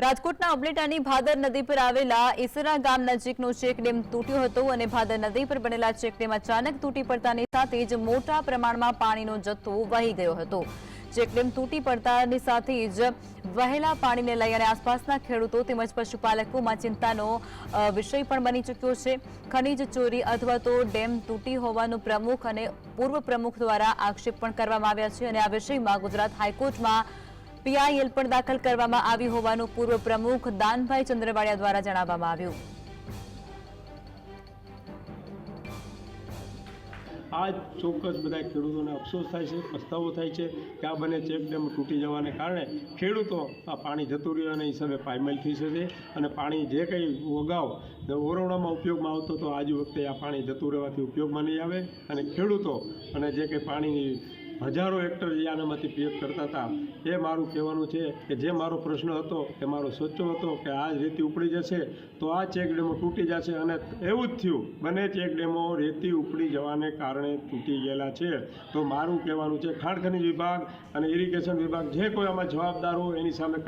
રાજકોટના અબલેટાની ભાદર નદી પર આવેલા ઈસરા ગામ નજીકનો ચેકડેમ તૂટ્યો હતો અને ભાદર નદી પર બનેલા ચેકડેમ અચાનક તૂટી પડતાની સાથે જ મોટા પ્રમાણમાં પાણીનો જથ્થો વહી ગયો હતો. ચેકડેમ તૂટી પડતાની સાથે જ વહેલા પાણીને લઈ અને આસપાસના ખેડૂતો તેમજ પશુપાલકોમાં ચિંતાનો વિષય પણ બની ચૂક્યો છે. ખનીજ ચોરી અથવા તો ડેમ તૂટી હોવાનું પ્રમુખ અને પૂર્વ પ્રમુખ દ્વારા આક્ષેપ પણ કરવામાં આવ્યા છે અને આ વિષયમાં ગુજરાત હાઈકોર્ટમાં પીઆઈએલ પણ દાખલ કરવામાં આવી હોવાનું પૂર્વ પ્રમુખ દાનભાઈ ચંદ્રવાડિયા દ્વારા જણાવવામાં આવ્યું. આ ચોક્કસ બધા ખેડૂતોને અફસોસ થાય છે, પસ્તાવો થાય છે કે આ બંને ચેક ડેમ તૂટી જવાને કારણે ખેડૂતો આ પાણી જતું રહ્યું અને હિસાબે પાયમેલ થઈ શકે અને પાણી જે કંઈ અગાઉ ઓરવડામાં ઉપયોગમાં આવતો તો આજ વખતે આ પાણી જતું રહેવાથી ઉપયોગમાં નહીં આવે અને ખેડૂતો અને જે કંઈ પાણીની હજારો હેક્ટર જે આનામાંથી પિયત કરતા હતા, એ મારું કહેવાનું છે કે જે મારો પ્રશ્ન હતો, એ મારો સોચો હતો કે આ રેતી ઉપડી જશે, તો આ ચેક ડેમો તૂટી જશે અને એવું જ થયું. બંને ચેક ડેમો રેતી ઉપડી જવાને કારણે તૂટી ગયેલા છે. તો મારું કહેવાનું છે, ખાણ ખનિજ વિભાગ અને ઇરિગેશન વિભાગ જે કોઈ આમાં જવાબદાર હોય એની સામે